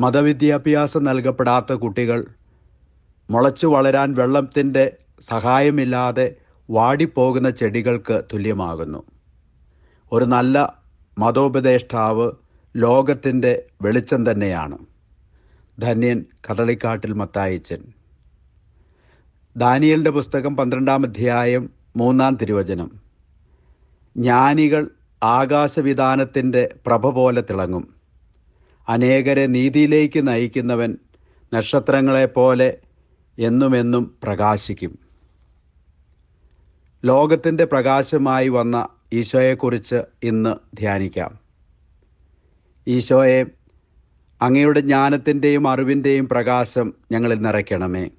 മതവിദ്യാഭ്യാസം നൽകപ്പെടാത്ത കുട്ടികൾ മുളച്ചു വളരാൻ വെള്ളത്തിന്റെ സഹായമില്ലാതെ വാടിപ്പോകുന്ന ചെടികൾക്ക് തുല്യമാകുന്നു. ഒരു നല്ല മതോപദേഷ്ടാവ് ലോകത്തിന്റെ വെളിച്ചം തന്നെയാണ്. ധന്യൻ കടളിക്കാട്ടിൽ മത്തായിച്ചൻ. ദാനിയലിന്റെ പുസ്തകം പന്ത്രണ്ടാം അധ്യായം മൂന്നാം തിരുവചനം. ജ്ഞാനികൾ ആകാശവിധാനത്തിന്റെ പ്രഭ പോലെ തിളങ്ങും. അനേകരെ നീതിയിലേക്ക് നയിക്കുന്നവൻ നക്ഷത്രങ്ങളെപ്പോലെ എന്നുമെന്നും പ്രകാശിക്കും. ലോകത്തിന്റെ പ്രകാശമായി വന്ന ഈശോയെക്കുറിച്ച് ഇന്ന് ധ്യാനിക്കാം. ഈശോയെ അങ്ങയുടെ ജ്ഞാനത്തിന്റെയും അറിവിന്റെയും പ്രകാശം ഞങ്ങളിൽ നിറയ്ക്കണമേ.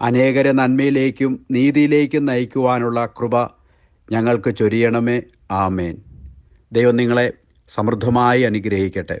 അനേകരെ നന്മയിലേക്കും നീതിയിലേക്കും നയിക്കുവാനുള്ള കൃപ ഞങ്ങൾക്ക് ചൊരിയണമേ. ആമേൻ. ദൈവം നിങ്ങളെ സമൃദ്ധമായി അനുഗ്രഹിക്കട്ടെ.